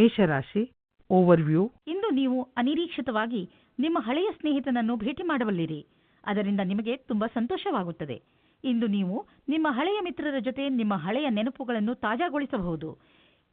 ಮೇಷರಾಶಿ ಓವರ್ವ್ಯೂ ಇಂದು ನೀವು ಅನಿರೀಕ್ಷಿತವಾಗಿ ನಿಮ್ಮ ಹಳೆಯ ಸ್ನೇಹಿತನನ್ನು ಭೇಟಿ ಮಾಡಬಲ್ಲಿರಿ. ಅದರಿಂದ ನಿಮಗೆ ತುಂಬಾ ಸಂತೋಷವಾಗುತ್ತದೆ. ಇಂದು ನೀವು ನಿಮ್ಮ ಹಳೆಯ ಮಿತ್ರರ ಜೊತೆ ನಿಮ್ಮ ಹಳೆಯ ನೆನಪುಗಳನ್ನು ತಾಜಾಗೊಳಿಸಬಹುದು.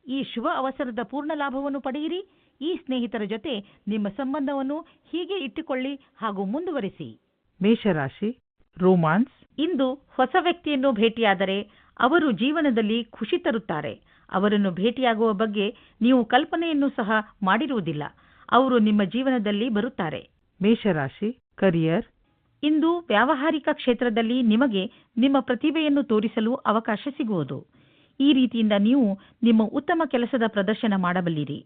ಈ ಶುಭ ಅವಸರದ ಪೂರ್ಣ ಲಾಭವನ್ನು ಪಡೆಯಿರಿ. ಈ ಸ್ನೇಹಿತರ ಜೊತೆ ನಿಮ್ಮ ಸಂಬಂಧವನ್ನು ಹೀಗೆ ಇಟ್ಟುಕೊಳ್ಳಿ ಹಾಗೂ ಮುಂದುವರಿಸಿ. ಮೇಷರಾಶಿ ರೋಮಾನ್ಸ್ ಇಂದು ಹೊಸ ವ್ಯಕ್ತಿಯನ್ನು ಭೇಟಿಯಾದರೆ ಅವರು ಜೀವನದಲ್ಲಿ ಖುಷಿ ತರುತ್ತಾರೆ. ಅವರನ್ನು ಭೇಟಿಯಾಗುವ ಬಗ್ಗೆ ನೀವು ಕಲ್ಪನೆಯನ್ನು ಸಹ ಮಾಡಿರುವುದಿಲ್ಲ. ಅವರು ನಿಮ್ಮ ಜೀವನದಲ್ಲಿ ಬರುತ್ತಾರೆ. ಮೇಷರಾಶಿ ಕರಿಯರ್. ಇಂದು ವ್ಯಾವಹಾರಿಕ ಕ್ಷೇತ್ರದಲ್ಲಿ ನಿಮಗೆ ನಿಮ್ಮ ಪ್ರತಿಭೆಯನ್ನು ತೋರಿಸಲು ಅವಕಾಶ ಸಿಗುವುದು. ಈ ರೀತಿಯಿಂದ ನೀವು ನಿಮ್ಮ ಉತ್ತಮ ಕೆಲಸದ ಪ್ರದರ್ಶನ ಮಾಡಬಲ್ಲಿರಿ.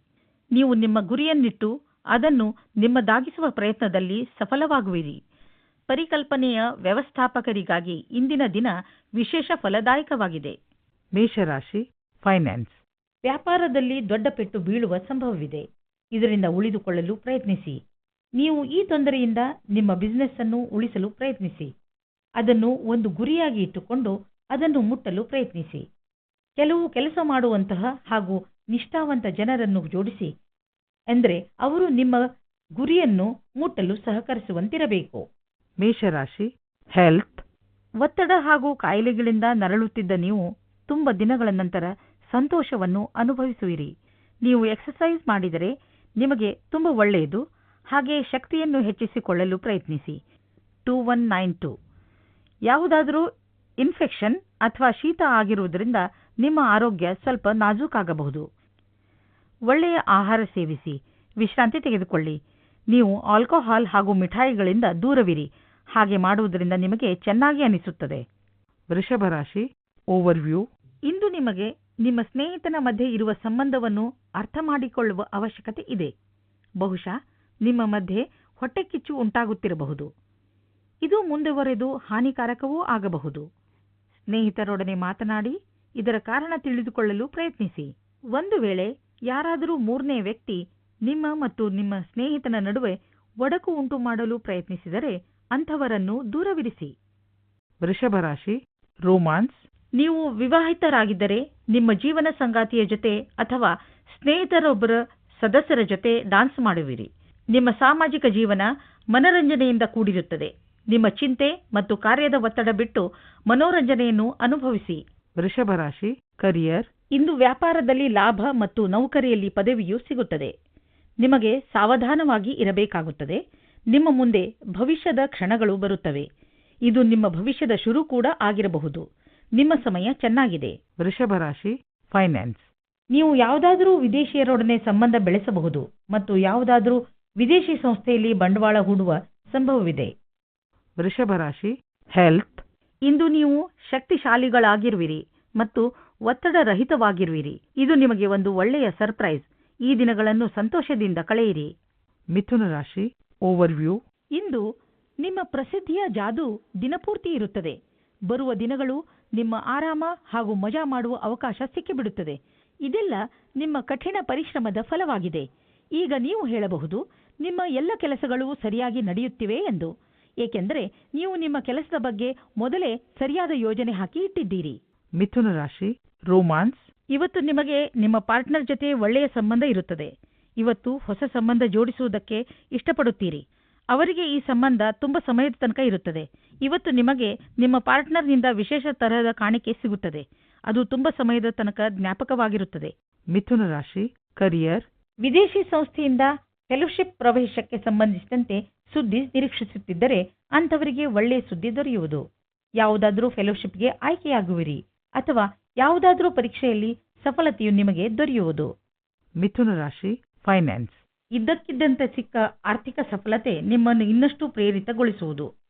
ನೀವು ನಿಮ್ಮ ಗುರಿಯನ್ನಿಟ್ಟು ಅದನ್ನು ನಿಮ್ಮದಾಗಿಸುವ ಪ್ರಯತ್ನದಲ್ಲಿ ಸಫಲವಾಗುವಿರಿ. ಪರಿಕಲ್ಪನೆಯ ವ್ಯವಸ್ಥಾಪಕರಿಗಾಗಿ ಇಂದಿನ ದಿನ ವಿಶೇಷ ಫಲದಾಯಕವಾಗಿದೆ. ಮೇಷರಾಶಿ ಫೈನಾನ್ಸ್. ವ್ಯಾಪಾರದಲ್ಲಿ ದೊಡ್ಡ ಪೆಟ್ಟು ಬೀಳುವ ಸಂಭವವಿದೆ. ಇದರಿಂದ ಉಳಿದುಕೊಳ್ಳಲು ಪ್ರಯತ್ನಿಸಿ. ನೀವು ಈ ತೊಂದರೆಯಿಂದ ನಿಮ್ಮ ಬಿಸಿನೆಸ್ ಅನ್ನು ಉಳಿಸಲು ಪ್ರಯತ್ನಿಸಿ. ಅದನ್ನು ಒಂದು ಗುರಿಯಾಗಿ ಇಟ್ಟುಕೊಂಡು ಅದನ್ನು ಮುಟ್ಟಲು ಪ್ರಯತ್ನಿಸಿ. ಕೆಲವು ಕೆಲಸ ಮಾಡುವಂತಹ ಹಾಗೂ ನಿಷ್ಠಾವಂತ ಜನರನ್ನು ಜೋಡಿಸಿ. ಎಂದರೆ ಅವರು ನಿಮ್ಮ ಗುರಿಯನ್ನು ಮುಟ್ಟಲು ಸಹಕರಿಸುವಂತಿರಬೇಕು. ಮೇಷರಾಶಿ ಹೆಲ್ತ್ ಒತ್ತಡ ಹಾಗೂ ಕಾಯಿಲೆಗಳಿಂದ ನರಳುತ್ತಿದ್ದ ನೀವು ತುಂಬ ದಿನಗಳ ನಂತರ ಸಂತೋಷವನ್ನು ಅನುಭವಿಸುವಿರಿ. ನೀವು ಎಕ್ಸಸೈಸ್ ಮಾಡಿದರೆ ನಿಮಗೆ ತುಂಬ ಒಳ್ಳೆಯದು. ಹಾಗೆ ಶಕ್ತಿಯನ್ನು ಹೆಚ್ಚಿಸಿಕೊಳ್ಳಲು ಪ್ರಯತ್ನಿಸಿ. ಟೂ ಒನ್ ನೈನ್ ಟೂ ಯಾವುದಾದರೂ ಇನ್ಫೆಕ್ಷನ್ ಅಥವಾ ಶೀತ ಆಗಿರುವುದರಿಂದ ನಿಮ್ಮ ಆರೋಗ್ಯ ಸ್ವಲ್ಪ ನಾಜೂಕಾಗಬಹುದು. ಒಳ್ಳೆಯ ಆಹಾರ ಸೇವಿಸಿ. ವಿಶ್ರಾಂತಿ ತೆಗೆದುಕೊಳ್ಳಿ. ನೀವು ಆಲ್ಕೋಹಾಲ್ ಹಾಗೂ ಮಿಠಾಯಿಗಳಿಂದ ದೂರವಿರಿ. ಹಾಗೆ ಮಾಡುವುದರಿಂದ ನಿಮಗೆ ಚೆನ್ನಾಗಿ ಅನಿಸುತ್ತದೆ. ವೃಷಭ ರಾಶಿ ಓವರ್ವ್ಯೂ ಇಂದು ನಿಮಗೆ ನಿಮ್ಮ ಸ್ನೇಹಿತನ ಮಧ್ಯೆ ಇರುವ ಸಂಬಂಧವನ್ನು ಅರ್ಥ ಮಾಡಿಕೊಳ್ಳುವ ಅವಶ್ಯಕತೆ ಇದೆ. ಬಹುಶಃ ನಿಮ್ಮ ಮಧ್ಯೆ ಹೊಟ್ಟೆಕಿಚ್ಚು ಉಂಟಾಗುತ್ತಿರಬಹುದು. ಇದು ಮುಂದುವರೆದು ಹಾನಿಕಾರಕವೂ ಆಗಬಹುದು. ಸ್ನೇಹಿತರೊಡನೆ ಮಾತನಾಡಿ, ಇದರ ಕಾರಣ ತಿಳಿದುಕೊಳ್ಳಲು ಪ್ರಯತ್ನಿಸಿ. ಒಂದು ವೇಳೆ ಯಾರಾದರೂ ಮೂರನೇ ವ್ಯಕ್ತಿ ನಿಮ್ಮ ಮತ್ತು ನಿಮ್ಮ ಸ್ನೇಹಿತನ ನಡುವೆ ಒಡಕು ಉಂಟು ಮಾಡಲು ಪ್ರಯತ್ನಿಸಿದರೆ ಅಂಥವರನ್ನು ದೂರವಿರಿಸಿ. ವೃಷಭ ರಾಶಿ, ರೋಮಾನ್ಸ್ ನೀವು ವಿವಾಹಿತರಾಗಿದ್ದರೆ ನಿಮ್ಮ ಜೀವನ ಸಂಗಾತಿಯ ಜೊತೆ ಅಥವಾ ಸ್ನೇಹಿತರೊಬ್ಬರ ಸದಸ್ಯರ ಜೊತೆ ಡಾನ್ಸ್ ಮಾಡುವಿರಿ. ನಿಮ್ಮ ಸಾಮಾಜಿಕ ಜೀವನ ಮನರಂಜನೆಯಿಂದ ಕೂಡಿರುತ್ತದೆ. ನಿಮ್ಮ ಚಿಂತೆ ಮತ್ತು ಕಾರ್ಯದ ಒತ್ತಡ ಬಿಟ್ಟು ಮನೋರಂಜನೆಯನ್ನು ಅನುಭವಿಸಿ. ವೃಷಭ ರಾಶಿ ಕರಿಯರ್ ಇಂದು ವ್ಯಾಪಾರದಲ್ಲಿ ಲಾಭ ಮತ್ತು ನೌಕರಿಯಲ್ಲಿ ಪದವಿಯು ಸಿಗುತ್ತದೆ. ನಿಮಗೆ ಸಾವಧಾನವಾಗಿ ಇರಬೇಕಾಗುತ್ತದೆ. ನಿಮ್ಮ ಮುಂದೆ ಭವಿಷ್ಯದ ಕ್ಷಣಗಳು ಬರುತ್ತವೆ. ಇದು ನಿಮ್ಮ ಭವಿಷ್ಯದ ಶುರು ಕೂಡ ಆಗಿರಬಹುದು. ನಿಮ್ಮ ಸಮಯ ಚೆನ್ನಾಗಿದೆ. ವೃಷಭ ರಾಶಿ ಫೈನಾನ್ಸ್ ನೀವು ಯಾವುದಾದರೂ ವಿದೇಶಿಯರೊಡನೆ ಸಂಬಂಧ ಬೆಳೆಸಬಹುದು ಮತ್ತು ಯಾವುದಾದರೂ ವಿದೇಶಿ ಸಂಸ್ಥೆಯಲ್ಲಿ ಬಂಡವಾಳ ಹೂಡುವ ಸಂಭವವಿದೆ. ವೃಷಭ ರಾಶಿ ಹೆಲ್ತ್ ಇಂದು ನೀವು ಶಕ್ತಿಶಾಲಿಗಳಾಗಿರುವಿರಿ ಮತ್ತು ಒತ್ತಡರಹಿತವಾಗಿರುವಿರಿ. ಇದು ನಿಮಗೆ ಒಂದು ಒಳ್ಳೆಯ ಸರ್ಪ್ರೈಸ್ ಈ ದಿನಗಳನ್ನು ಸಂತೋಷದಿಂದ ಕಳೆಯಿರಿ. ಮಿಥುನ ರಾಶಿ ಓವರ್ವ್ಯೂ ಇಂದು ನಿಮ್ಮ ಪ್ರಸಿದ್ಧಿಯ ಜಾದು ದಿನಪೂರ್ತಿ ಇರುತ್ತದೆ. ಬರುವ ದಿನಗಳು ನಿಮ್ಮ ಆರಾಮ ಹಾಗೂ ಮಜಾ ಮಾಡುವ ಅವಕಾಶ ಸಿಕ್ಕಿಬಿಡುತ್ತದೆ. ಇದೆಲ್ಲ ನಿಮ್ಮ ಕಠಿಣ ಪರಿಶ್ರಮದ ಫಲವಾಗಿದೆ. ಈಗ ನೀವು ಹೇಳಬಹುದು ನಿಮ್ಮ ಎಲ್ಲ ಕೆಲಸಗಳು ಸರಿಯಾಗಿ ನಡೆಯುತ್ತಿವೆ ಎಂದು. ಏಕೆಂದರೆ ನೀವು ನಿಮ್ಮ ಕೆಲಸದ ಬಗ್ಗೆ ಮೊದಲೇ ಸರಿಯಾದ ಯೋಜನೆ ಹಾಕಿ ಇಟ್ಟಿದ್ದೀರಿ. ಮಿಥುನ ರಾಶಿ ರೋಮಾನ್ಸ್. ಇವತ್ತು ನಿಮಗೆ ನಿಮ್ಮ ಪಾರ್ಟ್ನರ್ ಜೊತೆ ಒಳ್ಳೆಯ ಸಂಬಂಧ ಇರುತ್ತದೆ. ಇವತ್ತು ಹೊಸ ಸಂಬಂಧ ಜೋಡಿಸುವುದಕ್ಕೆ ಇಷ್ಟಪಡುತ್ತೀರಿ. ಅವರಿಗೆ ಈ ಸಂಬಂಧ ತುಂಬಾ ಸಮಯದ ತನಕ ಇರುತ್ತದೆ. ಇವತ್ತು ನಿಮಗೆ ನಿಮ್ಮ ಪಾರ್ಟ್ನರ್ನಿಂದ ವಿಶೇಷ ತರಹದ ಕಾಣಿಕೆ ಸಿಗುತ್ತದೆ. ಅದು ತುಂಬ ಸಮಯದ ತನಕ ಜ್ಞಾಪಕವಾಗಿರುತ್ತದೆ. ಮಿಥುನ ರಾಶಿ ಕರಿಯರ್. ವಿದೇಶಿ ಸಂಸ್ಥೆಯಿಂದ ಫೆಲೋಶಿಪ್ ಪ್ರವೇಶಕ್ಕೆ ಸಂಬಂಧಿಸಿದಂತೆ ಸುದ್ದಿ ನಿರೀಕ್ಷಿಸುತ್ತಿದ್ದರೆ ಅಂಥವರಿಗೆ ಒಳ್ಳೆಯ ಸುದ್ದಿ ದೊರೆಯುವುದು. ಯಾವುದಾದರೂ ಫೆಲೋಶಿಪ್ಗೆ ಆಯ್ಕೆಯಾಗುವಿರಿ ಅಥವಾ ಯಾವುದಾದರೂ ಪರೀಕ್ಷೆಯಲ್ಲಿ ಸಫಲತೆಯು ನಿಮಗೆ ದೊರೆಯುವುದು. ಮಿಥುನ ರಾಶಿ ಫೈನಾನ್ಸ್. ಇದ್ದಕ್ಕಿದ್ದಂತೆ ಸಿಕ್ಕ ಆರ್ಥಿಕ ಸಫಲತೆ ನಿಮ್ಮನ್ನು ಇನ್ನಷ್ಟು ಪ್ರೇರಿತಗೊಳಿಸುವುದು.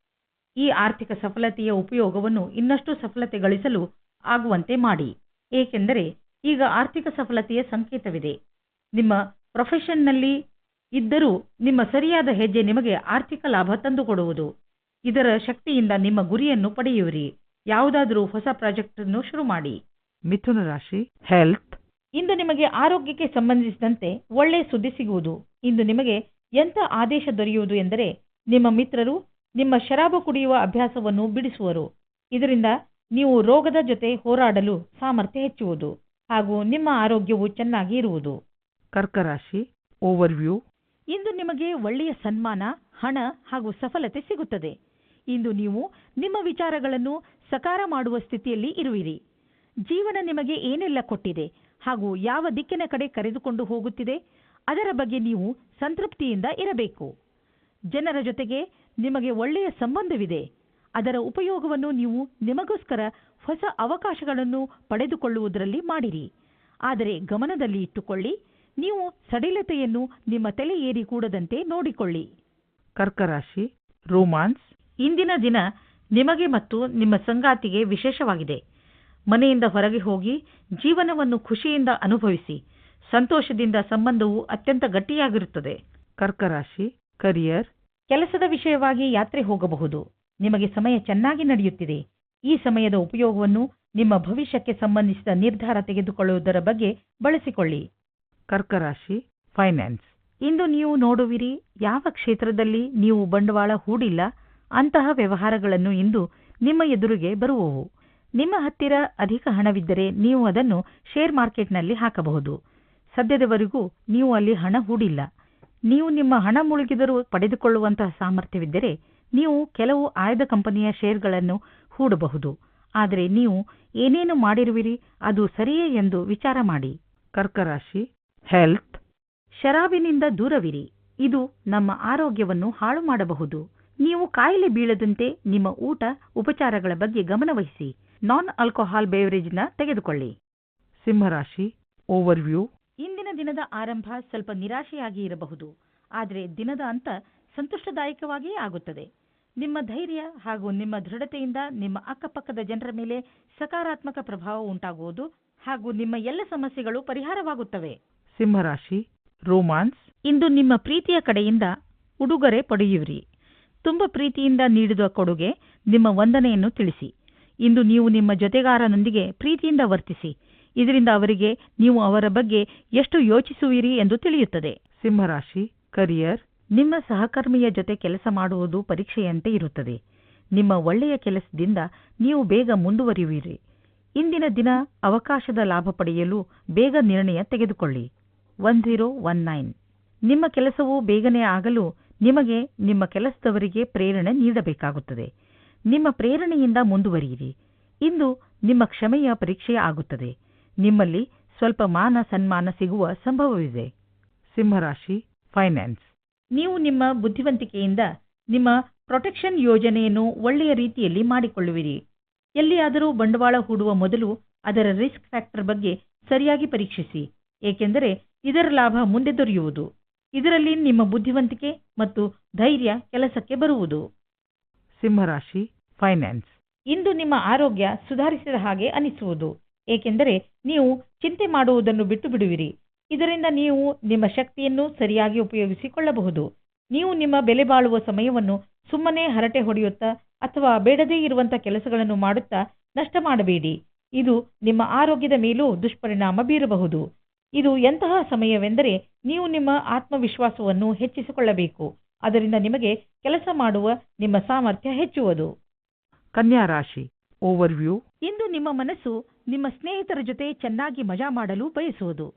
ಈ ಆರ್ಥಿಕ ಸಫಲತೆಯ ಉಪಯೋಗವನ್ನು ಇನ್ನಷ್ಟು ಸಫಲತೆ ಗಳಿಸಲು ಆಗುವಂತೆ ಮಾಡಿ. ಏಕೆಂದರೆ ಈಗ ಆರ್ಥಿಕ ಸಫಲತೆಯ ಸಂಕೇತವಿದೆ. ನಿಮ್ಮ ಪ್ರೊಫೆಷನ್ನಲ್ಲಿ ಇದ್ದರೂ ನಿಮ್ಮ ಸರಿಯಾದ ಹೆಜ್ಜೆ ನಿಮಗೆ ಆರ್ಥಿಕ ಲಾಭ ತಂದುಕೊಡುವುದು. ಇದರ ಶಕ್ತಿಯಿಂದ ನಿಮ್ಮ ಗುರಿಯನ್ನು ಪಡೆಯುವಿರಿ. ಯಾವುದಾದರೂ ಹೊಸ ಪ್ರಾಜೆಕ್ಟ್ ಅನ್ನು ಶುರು ಮಾಡಿ. ಮಿಥುನ ರಾಶಿ ಹೆಲ್ತ್. ಇಂದು ನಿಮಗೆ ಆರೋಗ್ಯಕ್ಕೆ ಸಂಬಂಧಿಸಿದಂತೆ ಒಳ್ಳೆಯ ಸುದ್ದಿ ಸಿಗುವುದು. ಇಂದು ನಿಮಗೆ ಎಂಥ ಆದೇಶ ದೊರೆಯುವುದು ಎಂದರೆ ನಿಮ್ಮ ಮಿತ್ರರು ನಿಮ್ಮ ಶರಾಬು ಕುಡಿಯುವ ಅಭ್ಯಾಸವನ್ನು ಬಿಡಿಸುವರು. ಇದರಿಂದ ನೀವು ರೋಗದ ಜೊತೆ ಹೋರಾಡಲು ಸಾಮರ್ಥ್ಯ ಹೆಚ್ಚುವುದು ಹಾಗೂ ನಿಮ್ಮ ಆರೋಗ್ಯವು ಚೆನ್ನಾಗಿ ಇರುವುದು. ಕರ್ಕರಾಶಿ ಓವರ್ವ್ಯೂ. ಇಂದು ನಿಮಗೆ ಒಳ್ಳೆಯ ಸನ್ಮಾನ ಹಣ ಹಾಗೂ ಸಫಲತೆ ಸಿಗುತ್ತದೆ. ಇಂದು ನೀವು ನಿಮ್ಮ ವಿಚಾರಗಳನ್ನು ಸಕಾರ ಮಾಡುವ ಸ್ಥಿತಿಯಲ್ಲಿ ಇರುವಿರಿ. ಜೀವನ ನಿಮಗೆ ಏನೆಲ್ಲ ಕೊಟ್ಟಿದೆ ಹಾಗೂ ಯಾವ ದಿಕ್ಕಿನ ಕಡೆ ಕರೆದುಕೊಂಡು ಹೋಗುತ್ತಿದೆ ಅದರ ಬಗ್ಗೆ ನೀವು ಸಂತೃಪ್ತಿಯಿಂದ ಇರಬೇಕು. ಜನರ ಜೊತೆಗೆ ನಿಮಗೆ ಒಳ್ಳೆಯ ಸಂಬಂಧವಿದೆ. ಅದರ ಉಪಯೋಗವನ್ನು ನೀವು ನಿಮಗೋಸ್ಕರ ಹೊಸ ಅವಕಾಶಗಳನ್ನು ಪಡೆದುಕೊಳ್ಳುವುದರಲ್ಲಿ ಮಾಡಿರಿ. ಆದರೆ ಗಮನದಲ್ಲಿ ಇಟ್ಟುಕೊಳ್ಳಿ, ನೀವು ಸಡಿಲತೆಯನ್ನು ನಿಮ್ಮ ತಲೆ ಏರಿ ಕೂಡದಂತೆ ನೋಡಿಕೊಳ್ಳಿ. ಕರ್ಕರಾಶಿ, ರೋಮಾನ್ಸ್, ಇಂದಿನ ದಿನ ನಿಮಗೆ ಮತ್ತು ನಿಮ್ಮ ಸಂಗಾತಿಗೆ ವಿಶೇಷವಾಗಿದೆ. ಮನೆಯಿಂದ ಹೊರಗೆ ಹೋಗಿ ಜೀವನವನ್ನು ಖುಷಿಯಿಂದ ಅನುಭವಿಸಿ, ಸಂತೋಷದಿಂದ ಸಂಬಂಧವು ಅತ್ಯಂತ ಗಟ್ಟಿಯಾಗಿರುತ್ತದೆ. ಕರ್ಕರಾಶಿ, ಕರಿಯರ್ ಕೆಲಸದ ವಿಷಯವಾಗಿ ಯಾತ್ರೆ ಹೋಗಬಹುದು. ನಿಮಗೆ ಸಮಯ ಚೆನ್ನಾಗಿ ನಡೆಯುತ್ತಿದೆ. ಈ ಸಮಯದ ಉಪಯೋಗವನ್ನು ನಿಮ್ಮ ಭವಿಷ್ಯಕ್ಕೆ ಸಂಬಂಧಿಸಿದ ನಿರ್ಧಾರ ತೆಗೆದುಕೊಳ್ಳುವುದರ ಬಗ್ಗೆ ಬಳಸಿಕೊಳ್ಳಿ. ಕರ್ಕರಾಶಿ, ಫೈನಾನ್ಸ್. ಇಂದು ನೀವು ನೋಡುವಿರಿ, ಯಾವ ಕ್ಷೇತ್ರದಲ್ಲಿ ನೀವು ಬಂಡವಾಳ ಹೂಡಿಲ್ಲ, ಅಂತಹ ವ್ಯವಹಾರಗಳನ್ನು ಇಂದು ನಿಮ್ಮ ಎದುರಿಗೆ ಬರುವವು. ನಿಮ್ಮ ಹತ್ತಿರ ಅಧಿಕ ಹಣವಿದ್ದರೆ ನೀವು ಅದನ್ನು ಶೇರ್ ಮಾರ್ಕೆಟ್ನಲ್ಲಿ ಹಾಕಬಹುದು. ಸದ್ಯದವರೆಗೂ ನೀವು ಅಲ್ಲಿ ಹಣ ಹೂಡಿಲ್ಲ. ನೀವು ನಿಮ್ಮ ಹಣ ಮುಳುಗಿದರೂ ಪಡೆದುಕೊಳ್ಳುವಂತಹ ಸಾಮರ್ಥ್ಯವಿದ್ದರೆ ನೀವು ಕೆಲವು ಆಯ್ದ ಕಂಪನಿಯ ಶೇರ್ಗಳನ್ನು ಹೂಡಬಹುದು. ಆದರೆ ನೀವು ಏನೇನು ಮಾಡಿರುವಿರಿ ಅದು ಸರಿಯೇ ಎಂದು ವಿಚಾರ ಮಾಡಿ. ಕರ್ಕರಾಶಿ ಹೆಲ್ತ್. ಶರಾಬಿನಿಂದ ದೂರವಿರಿ. ಇದು ನಮ್ಮ ಆರೋಗ್ಯವನ್ನು ಹಾಳು ಮಾಡಬಹುದು. ನೀವು ಕಾಯಿಲೆ ಬೀಳದಂತೆ ನಿಮ್ಮ ಊಟ ಉಪಚಾರಗಳ ಬಗ್ಗೆ ಗಮನವಹಿಸಿ. ನಾನ್ ಆಲ್ಕೋಹಾಲ್ ಬೇವರೇಜ್ನ ತೆಗೆದುಕೊಳ್ಳಿ. ಸಿಂಹರಾಶಿ ಓವರ್ವ್ಯೂ. ಇಂದಿನ ದಿನದ ಆರಂಭ ಸ್ವಲ್ಪ ನಿರಾಶೆಯಾಗಿ ಇರಬಹುದು. ಆದರೆ ದಿನದ ಅಂತ ಸಂತುಷ್ಟದಾಯಕವಾಗಿಯೇ ಆಗುತ್ತದೆ. ನಿಮ್ಮ ಧೈರ್ಯ ಹಾಗೂ ನಿಮ್ಮ ದೃಢತೆಯಿಂದ ನಿಮ್ಮ ಅಕ್ಕಪಕ್ಕದ ಜನರ ಮೇಲೆ ಸಕಾರಾತ್ಮಕ ಪ್ರಭಾವ ಉಂಟಾಗುವುದು ಹಾಗೂ ನಿಮ್ಮ ಎಲ್ಲ ಸಮಸ್ಯೆಗಳು ಪರಿಹಾರವಾಗುತ್ತವೆ. ಸಿಂಹರಾಶಿ ರೋಮಾನ್ಸ್. ಇಂದು ನಿಮ್ಮ ಪ್ರೀತಿಯ ಕಡೆಯಿಂದ ಉಡುಗೊರೆ ಪಡೆಯುವಿರಿ. ತುಂಬ ಪ್ರೀತಿಯಿಂದ ನೀಡಿದ ಕೊಡುಗೆ ನಿಮ್ಮ ವಂದನೆಯನ್ನು ತಿಳಿಸಿ. ಇಂದು ನೀವು ನಿಮ್ಮ ಜೊತೆಗಾರನೊಂದಿಗೆ ಪ್ರೀತಿಯಿಂದ ವರ್ತಿಸಿ. ಇದರಿಂದ ಅವರಿಗೆ ನೀವು ಅವರ ಬಗ್ಗೆ ಎಷ್ಟು ಯೋಚಿಸುವಿರಿ ಎಂದು ತಿಳಿಯುತ್ತದೆ. ಸಿಂಹರಾಶಿ ಕರಿಯರ್ ನಿಮ್ಮ ಸಹಕರ್ಮಿಯ ಜೊತೆ ಕೆಲಸ ಮಾಡುವುದು ಪರೀಕ್ಷೆಯಂತೆ ಇರುತ್ತದೆ. ನಿಮ್ಮ ಒಳ್ಳೆಯ ಕೆಲಸದಿಂದ ನೀವು ಬೇಗ ಮುಂದುವರಿಯುವಿರಿ. ಇಂದಿನ ದಿನ ಅವಕಾಶದ ಲಾಭ ಪಡೆಯಲು ಬೇಗ ನಿರ್ಣಯ ತೆಗೆದುಕೊಳ್ಳಿ. One zero one nine. ನಿಮ್ಮ ಕೆಲಸವು ಬೇಗನೆ ಆಗಲು ನಿಮಗೆ ನಿಮ್ಮ ಕೆಲಸದವರಿಗೆ ಪ್ರೇರಣೆ ನೀಡಬೇಕಾಗುತ್ತದೆ. ನಿಮ್ಮ ಪ್ರೇರಣೆಯಿಂದ ಮುಂದುವರಿಯಿರಿ. ಇಂದು ನಿಮ್ಮ ಕ್ಷಮೆಯ ಪರೀಕ್ಷೆ ಆಗುತ್ತದೆ. ನಿಮ್ಮಲ್ಲಿ ಸ್ವಲ್ಪ ಮಾನ ಸನ್ಮಾನ ಸಿಗುವ ಸಂಭವವಿದೆ. ಸಿಂಹರಾಶಿ ಫೈನಾನ್ಸ್ ನೀವು ನಿಮ್ಮ ಬುದ್ಧಿವಂತಿಕೆಯಿಂದ ನಿಮ್ಮ ಪ್ರೊಟೆಕ್ಷನ್ ಯೋಜನೆಯನ್ನು ಒಳ್ಳೆಯ ರೀತಿಯಲ್ಲಿ ಮಾಡಿಕೊಳ್ಳುವಿರಿ. ಎಲ್ಲಿಯಾದರೂ ಬಂಡವಾಳ ಹೂಡುವ ಮೊದಲು ಅದರ ರಿಸ್ಕ್ ಫ್ಯಾಕ್ಟರ್ ಬಗ್ಗೆ ಸರಿಯಾಗಿ ಪರೀಕ್ಷಿಸಿ. ಏಕೆಂದರೆ ಇದರ ಲಾಭ ಮುಂದೆ ದೊರೆಯುವುದು. ಇದರಲ್ಲಿ ನಿಮ್ಮ ಬುದ್ಧಿವಂತಿಕೆ ಮತ್ತು ಧೈರ್ಯ ಕೆಲಸಕ್ಕೆ ಬರುವುದು. ಸಿಂಹರಾಶಿ ಫೈನಾನ್ಸ್ ಇಂದು ನಿಮ್ಮ ಆರೋಗ್ಯ ಸುಧಾರಿಸಿದ ಹಾಗೆ ಅನಿಸುವುದು. ಏಕೆಂದರೆ ನೀವು ಚಿಂತೆ ಮಾಡುವುದನ್ನು ಬಿಟ್ಟು ಬಿಡುವಿರಿ ಇದರಿಂದ ನೀವು ನಿಮ್ಮ ಶಕ್ತಿಯನ್ನು ಸರಿಯಾಗಿ ಉಪಯೋಗಿಸಿಕೊಳ್ಳಬಹುದು. ನೀವು ನಿಮ್ಮ ಬೆಲೆ ಬಾಳುವ ಸಮಯವನ್ನು ಸುಮ್ಮನೆ ಹರಟೆ ಹೊಡೆಯುತ್ತಾ ಅಥವಾ ಬೇಡದೇ ಇರುವಂತಹ ಕೆಲಸಗಳನ್ನು ಮಾಡುತ್ತಾ ನಷ್ಟ ಮಾಡಬೇಡಿ. ಇದು ನಿಮ್ಮ ಆರೋಗ್ಯದ ಮೇಲೂ ದುಷ್ಪರಿಣಾಮ ಬೀರಬಹುದು. ಇದು ಎಂತಹ ಸಮಯವೆಂದರೆ ನೀವು ನಿಮ್ಮ ಆತ್ಮವಿಶ್ವಾಸವನ್ನು ಹೆಚ್ಚಿಸಿಕೊಳ್ಳಬೇಕು. ಅದರಿಂದ ನಿಮಗೆ ಕೆಲಸ ಮಾಡುವ ನಿಮ್ಮ ಸಾಮರ್ಥ್ಯ ಹೆಚ್ಚುವುದು. ಕನ್ಯಾ ರಾಶಿ. ಓವರ್ವ್ಯೂ. ಇಂದು ನಿಮ್ಮ ಮನಸ್ಸು ನಿಮ್ಮ ಸ್ನೇಹಿತರ ಜೊತೆ ಚೆನ್ನಾಗಿ ಮಜಾ ಮಾಡಲು ಬಯಸುವುದು.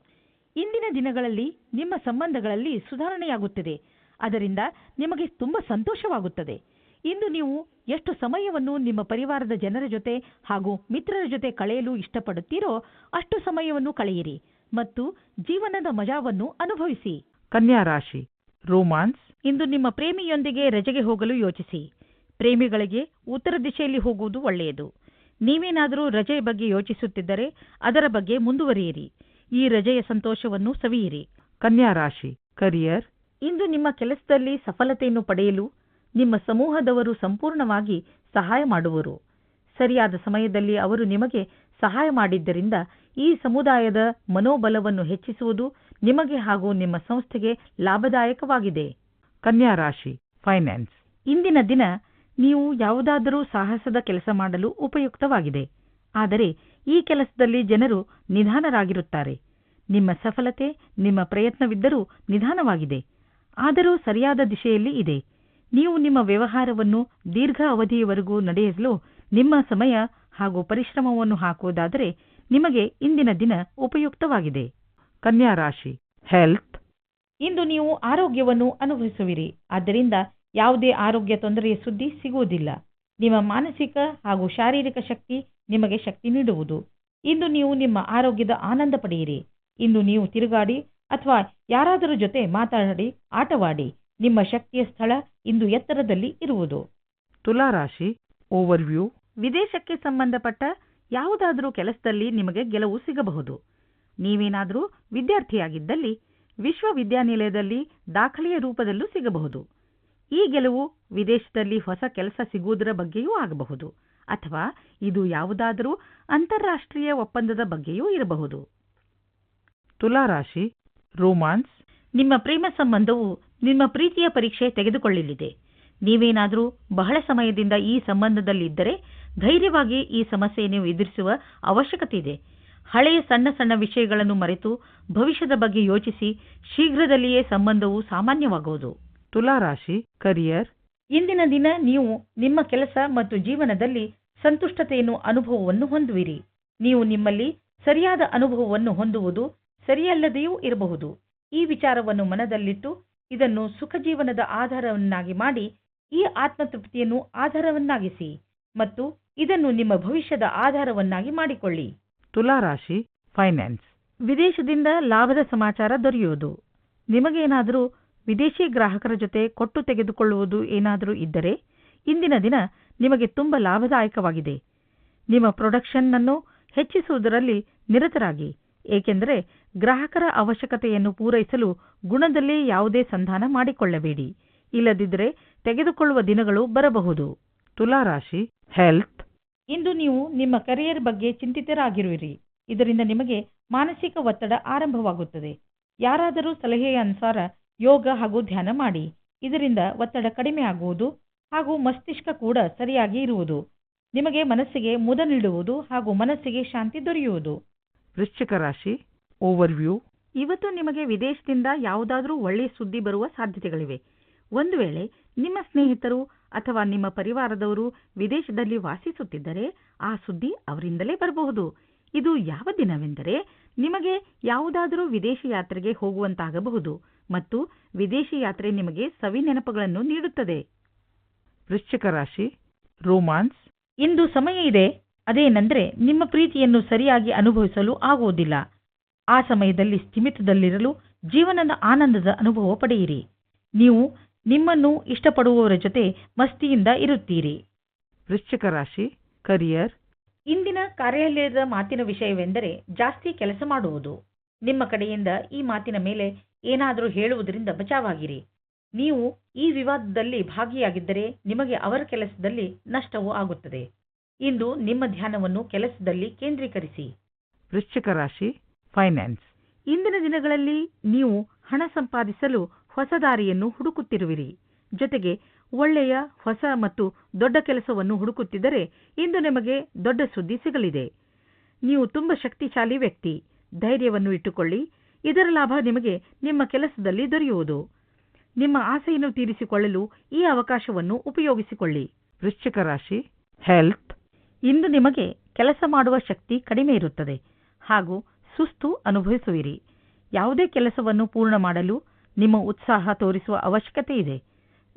ಇಂದಿನ ದಿನಗಳಲ್ಲಿ ನಿಮ್ಮ ಸಂಬಂಧಗಳಲ್ಲಿ ಸುಧಾರಣೆಯಾಗುತ್ತಿದೆ. ಅದರಿಂದ ನಿಮಗೆ ತುಂಬಾ ಸಂತೋಷವಾಗುತ್ತದೆ. ಇಂದು ನೀವು ಎಷ್ಟು ಸಮಯವನ್ನು ನಿಮ್ಮ ಪರಿವಾರದ ಜನರ ಜೊತೆ ಹಾಗೂ ಮಿತ್ರರ ಜೊತೆ ಕಳೆಯಲು ಇಷ್ಟಪಡುತ್ತೀರೋ ಅಷ್ಟು ಸಮಯವನ್ನು ಕಳೆಯಿರಿ ಮತ್ತು ಜೀವನದ ಮಜಾವನ್ನು ಅನುಭವಿಸಿ. ಕನ್ಯಾ ರಾಶಿ. ರೋಮಾನ್ಸ್. ಇಂದು ನಿಮ್ಮ ಪ್ರೇಮಿಯೊಂದಿಗೆ ರಜೆಗೆ ಹೋಗಲು ಯೋಚಿಸಿ. ಪ್ರೇಮಿಗಳಿಗೆ ಉತ್ತರ ದಿಶೆಯಲ್ಲಿ ಹೋಗುವುದು ಒಳ್ಳೆಯದು. ನೀವೇನಾದರೂ ರಜೆಯ ಬಗ್ಗೆ ಯೋಚಿಸುತ್ತಿದ್ದರೆ ಅದರ ಬಗ್ಗೆ ಮುಂದುವರಿಯಿರಿ. ಈ ರಜೆಯ ಸಂತೋಷವನ್ನು ಸವಿಯಿರಿ. ಕನ್ಯಾ ರಾಶಿ ಕರಿಯರ್ ಇಂದು ನಿಮ್ಮ ಕೆಲಸದಲ್ಲಿ ಸಫಲತೆಯನ್ನು ಪಡೆಯಲು ನಿಮ್ಮ ಸಮೂಹದವರು ಸಂಪೂರ್ಣವಾಗಿ ಸಹಾಯ ಮಾಡುವರು. ಸರಿಯಾದ ಸಮಯದಲ್ಲಿ ಅವರು ನಿಮಗೆ ಸಹಾಯ ಮಾಡಿದ್ದರಿಂದ ಈ ಸಮುದಾಯದ ಮನೋಬಲವನ್ನು ಹೆಚ್ಚಿಸುವುದು ನಿಮಗೆ ಹಾಗೂ ನಿಮ್ಮ ಸಂಸ್ಥೆಗೆ ಲಾಭದಾಯಕವಾಗಿದೆ. ಕನ್ಯಾ ರಾಶಿ ಫೈನಾನ್ಸ್ ಇಂದಿನ ದಿನ ನೀವು ಯಾವುದಾದರೂ ಸಾಹಸದ ಕೆಲಸ ಮಾಡಲು ಉಪಯುಕ್ತವಾಗಿದೆ. ಆದರೆ ಈ ಕೆಲಸದಲ್ಲಿ ಜನರು ನಿಧಾನರಾಗಿರುತ್ತಾರೆ. ನಿಮ್ಮ ಸಫಲತೆ, ನಿಮ್ಮ ಪ್ರಯತ್ನವಿದ್ದರೂ ನಿಧಾನವಾಗಿದೆ. ಆದರೂ ಸರಿಯಾದ ದಿಶೆಯಲ್ಲಿ ಇದೆ. ನೀವು ನಿಮ್ಮ ವ್ಯವಹಾರವನ್ನು ದೀರ್ಘ ಅವಧಿಯವರೆಗೂ ನಡೆಯಲು ನಿಮ್ಮ ಸಮಯ ಹಾಗೂ ಪರಿಶ್ರಮವನ್ನು ಹಾಕುವುದಾದರೆ ನಿಮಗೆ ಇಂದಿನ ದಿನ ಉಪಯುಕ್ತವಾಗಿದೆ. ಕನ್ಯಾ ರಾಶಿ ಹೆಲ್ತ್ ಇಂದು ನೀವು ಆರೋಗ್ಯವನ್ನು ಅನುಭವಿಸುವಿರಿ. ಆದ್ದರಿಂದ ಯಾವುದೇ ಆರೋಗ್ಯ ತೊಂದರೆಯ ಸುದ್ದಿ ಸಿಗುವುದಿಲ್ಲ. ನಿಮ್ಮ ಮಾನಸಿಕ ಹಾಗೂ ಶಾರೀರಿಕ ಶಕ್ತಿ ನಿಮಗೆ ಶಕ್ತಿ ನೀಡುವುದು. ಇಂದು ನೀವು ನಿಮ್ಮ ಆರೋಗ್ಯದ ಆನಂದ ಪಡೆಯಿರಿ. ಇಂದು ನೀವು ತಿರುಗಾಡಿ ಅಥವಾ ಯಾರಾದರೂ ಜೊತೆ ಮಾತಾಡಿ, ಆಟವಾಡಿ, ನಿಮ್ಮ ಶಕ್ತಿಯ ಸ್ಥಳ ಇಂದು ಎತ್ತರದಲ್ಲಿ ಇರುವುದು. ತುಲಾ ರಾಶಿ ಓವರ್ವ್ಯೂ ವಿದೇಶಕ್ಕೆ ಸಂಬಂಧಪಟ್ಟ ಯಾವುದಾದರೂ ಕೆಲಸದಲ್ಲಿ ನಿಮಗೆ ಗೆಲುವು ಸಿಗಬಹುದು. ನೀವೇನಾದರೂ ವಿದ್ಯಾರ್ಥಿಯಾಗಿದ್ದಲ್ಲಿ ವಿಶ್ವವಿದ್ಯಾನಿಲಯದಲ್ಲಿ ದಾಖಲೆಯ ರೂಪದಲ್ಲೂ ಸಿಗಬಹುದು. ಈ ಗೆಲುವು ವಿದೇಶದಲ್ಲಿ ಹೊಸ ಕೆಲಸ ಸಿಗುವುದರ ಬಗ್ಗೆಯೂ ಆಗಬಹುದು ಅಥವಾ ಇದು ಯಾವುದಾದರೂ ಅಂತಾರಾಷ್ಟ್ರೀಯ ಒಪ್ಪಂದದ ಬಗ್ಗೆಯೂ ಇರಬಹುದು. ತುಲಾ ರಾಶಿ ರೋಮಾನ್ಸ್. ನಿಮ್ಮ ಪ್ರೇಮ ಸಂಬಂಧವು ನಿಮ್ಮ ಪ್ರೀತಿಯ ಪರೀಕ್ಷೆ ತೆಗೆದುಕೊಳ್ಳಲಿದೆ. ನೀವೇನಾದರೂ ಬಹಳ ಸಮಯದಿಂದ ಈ ಸಂಬಂಧದಲ್ಲಿದ್ದರೆ ಧೈರ್ಯವಾಗಿ ಈ ಸಮಸ್ಯೆಯನ್ನು ಎದುರಿಸುವ ಅವಶ್ಯಕತೆ ಇದೆ. ಹಳೆಯ ಸಣ್ಣ ಸಣ್ಣ ವಿಷಯಗಳನ್ನು ಮರೆತು ಭವಿಷ್ಯದ ಬಗ್ಗೆ ಯೋಚಿಸಿ ಶೀಘ್ರದಲ್ಲಿಯೇ ಸಂಬಂಧವು ಸಾಮಾನ್ಯವಾಗುವುದು. ತುಲಾ ರಾಶಿ ಕರಿಯರ್ ಇಂದಿನ ದಿನ ನೀವು ನಿಮ್ಮ ಕೆಲಸ ಮತ್ತು ಜೀವನದಲ್ಲಿ ಸಂತುಷ್ಟತೆಯನ್ನು ಅನುಭವವನ್ನು ಹೊಂದುವಿರಿ. ನೀವು ನಿಮ್ಮಲ್ಲಿ ಸರಿಯಾದ ಅನುಭವವನ್ನು ಹೊಂದುವುದು ಸರಿಯಲ್ಲದೆಯೂ ಇರಬಹುದು. ಈ ವಿಚಾರವನ್ನು ಮನದಲ್ಲಿಟ್ಟು ಇದನ್ನು ಸುಖ ಜೀವನದ ಆಧಾರವನ್ನಾಗಿ ಮಾಡಿ ಈ ಆತ್ಮತೃಪ್ತಿಯನ್ನು ಆಧಾರವನ್ನಾಗಿಸಿ ಮತ್ತು ಇದನ್ನು ನಿಮ್ಮ ಭವಿಷ್ಯದ ಆಧಾರವನ್ನಾಗಿ ಮಾಡಿಕೊಳ್ಳಿ. ತುಲಾ ರಾಶಿ ಫೈನಾನ್ಸ್ ವಿದೇಶದಿಂದ ಲಾಭದ ಸಮಾಚಾರ ದೊರೆಯುವುದು. ನಿಮಗೇನಾದರೂ ವಿದೇಶಿ ಗ್ರಾಹಕರ ಜೊತೆ ಕೊಟ್ಟು ತೆಗೆದುಕೊಳ್ಳುವುದು ಏನಾದರೂ ಇದ್ದರೆ ಇಂದಿನ ದಿನ ನಿಮಗೆ ತುಂಬ ಲಾಭದಾಯಕವಾಗಿದೆ. ನಿಮ್ಮ ಪ್ರೊಡಕ್ಷನ್ ಅನ್ನು ಹೆಚ್ಚಿಸುವುದರಲ್ಲಿ ನಿರತರಾಗಿ, ಏಕೆಂದರೆ ಗ್ರಾಹಕರ ಅವಶ್ಯಕತೆಯನ್ನು ಪೂರೈಸಲು ಗುಣದಲ್ಲಿ ಯಾವುದೇ ಸಂಧಾನ ಮಾಡಿಕೊಳ್ಳಬೇಡಿ. ಇಲ್ಲದಿದ್ದರೆ ತೆಗೆದುಕೊಳ್ಳುವ ದಿನಗಳು ಬರಬಹುದು. ತುಲಾ ರಾಶಿ ಹೆಲ್ತ್ ಇಂದು ನೀವು ನಿಮ್ಮ ಕರಿಯರ್ ಬಗ್ಗೆ ಚಿಂತಿತರಾಗಿರುವಿರಿ. ಇದರಿಂದ ನಿಮಗೆ ಮಾನಸಿಕ ಒತ್ತಡ ಆರಂಭವಾಗುತ್ತದೆ. ಯಾರಾದರೂ ಸಲಹೆಯ ಅನುಸಾರ ಯೋಗ ಹಾಗೂ ಧ್ಯಾನ ಮಾಡಿ. ಇದರಿಂದ ಒತ್ತಡ ಕಡಿಮೆ ಆಗುವುದು ಹಾಗೂ ಮಸ್ತಿಷ್ಕ ಕೂಡ ಸರಿಯಾಗಿ ಇರುವುದು. ನಿಮಗೆ ಮನಸ್ಸಿಗೆ ಮುದ ನೀಡುವುದು ಹಾಗೂ ಮನಸ್ಸಿಗೆ ಶಾಂತಿ ದೊರೆಯುವುದು. ವೃಶ್ಚಿಕ ರಾಶಿ ಓವರ್ವ್ಯೂ ಇವತ್ತು ನಿಮಗೆ ವಿದೇಶದಿಂದ ಯಾವುದಾದರೂ ಒಳ್ಳೆಯ ಸುದ್ದಿ ಬರುವ ಸಾಧ್ಯತೆಗಳಿವೆ. ಒಂದು ವೇಳೆ ನಿಮ್ಮ ಸ್ನೇಹಿತರು ಅಥವಾ ನಿಮ್ಮ ಪರಿವಾರದವರು ವಿದೇಶದಲ್ಲಿ ವಾಸಿಸುತ್ತಿದ್ದರೆ ಆ ಸುದ್ದಿ ಅವರಿಂದಲೇ ಬರಬಹುದು. ಇದು ಯಾವ ದಿನವೆಂದರೆ ನಿಮಗೆ ಯಾವುದಾದರೂ ವಿದೇಶಿ ಯಾತ್ರೆಗೆ ಹೋಗುವಂತಾಗಬಹುದು. ಮತ್ತು ವಿದೇಶಿ ಯಾತ್ರೆ ನಿಮಗೆ ಸವಿ ನೆನಪುಗಳನ್ನು ನೀಡುತ್ತದೆ. ವೃಶ್ಚಿಕ ರಾಶಿ ರೋಮಾನ್ಸ್. ಇಂದು ಸಮಯ ಇದೆ. ಅದೇನೆಂದರೆ ನಿಮ್ಮ ಪ್ರೀತಿಯನ್ನು ಸರಿಯಾಗಿ ಅನುಭವಿಸಲು ಆಗುವುದಿಲ್ಲ. ಆ ಸಮಯದಲ್ಲಿ ಸ್ಥಿಮಿತದಲ್ಲಿರಲು ಜೀವನದ ಆನಂದದ ಅನುಭವ ಪಡೆಯಿರಿ. ನೀವು ನಿಮ್ಮನ್ನು ಇಷ್ಟಪಡುವವರ ಜೊತೆ ಮಸ್ತಿಯಿಂದ ಇರುತ್ತೀರಿ. ವೃಶ್ಚಿಕ ರಾಶಿ ಕರಿಯರ್. ಇಂದಿನ ಕಾರ್ಯಾಲಯದ ಮಾತಿನ ವಿಷಯವೆಂದರೆ ಜಾಸ್ತಿ ಕೆಲಸ ಮಾಡುವುದು. ನಿಮ್ಮ ಕಡೆಯಿಂದ ಈ ಮಾತಿನ ಮೇಲೆ ಏನಾದರೂ ಹೇಳುವುದರಿಂದ ಬಚಾವಾಗಿರಿ. ನೀವು ಈ ವಿವಾದದಲ್ಲಿ ಭಾಗಿಯಾಗಿದ್ದರೆ ನಿಮಗೆ ಅವರ ಕೆಲಸದಲ್ಲಿ ನಷ್ಟವೂ ಆಗುತ್ತದೆ. ಇಂದು ನಿಮ್ಮ ಧ್ಯಾನವನ್ನು ಕೆಲಸದಲ್ಲಿ ಕೇಂದ್ರೀಕರಿಸಿ. ವೃಶ್ಚಿಕ ರಾಶಿ ಫೈನಾನ್ಸ್ ಇಂದಿನ ದಿನಗಳಲ್ಲಿ ನೀವು ಹಣ ಸಂಪಾದಿಸಲು ಹೊಸ ದಾರಿಯನ್ನು ಹುಡುಕುತ್ತಿರುವಿರಿ. ಜೊತೆಗೆ ಒಳ್ಳೆಯ, ಹೊಸ ಮತ್ತು ದೊಡ್ಡ ಕೆಲಸವನ್ನು ಹುಡುಕುತ್ತಿದ್ದರೆ ಇಂದು ನಿಮಗೆ ದೊಡ್ಡ ಸುದ್ದಿ ಸಿಗಲಿದೆ. ನೀವು ತುಂಬ ಶಕ್ತಿಶಾಲಿ ವ್ಯಕ್ತಿ. ಧೈರ್ಯವನ್ನು ಇಟ್ಟುಕೊಳ್ಳಿ. ಇದರ ಲಾಭ ನಿಮಗೆ ನಿಮ್ಮ ಕೆಲಸದಲ್ಲಿ ದೊರೆಯುವುದು. ನಿಮ್ಮ ಆಸೆಯನ್ನು ತೀರಿಸಿಕೊಳ್ಳಲು ಈ ಅವಕಾಶವನ್ನು ಉಪಯೋಗಿಸಿಕೊಳ್ಳಿ. ವೃಶ್ಚಿಕ ರಾಶಿ ಹೆಲ್ತ್ ಇಂದು ನಿಮಗೆ ಕೆಲಸ ಮಾಡುವ ಶಕ್ತಿ ಕಡಿಮೆ ಇರುತ್ತದೆ. ಹಾಗೂ ಸುಸ್ತು ಅನುಭವಿಸುವಿರಿ. ಯಾವುದೇ ಕೆಲಸವನ್ನು ಪೂರ್ಣ ಮಾಡಲು ನಿಮ್ಮ ಉತ್ಸಾಹ ತೋರಿಸುವ ಅವಶ್ಯಕತೆ ಇದೆ.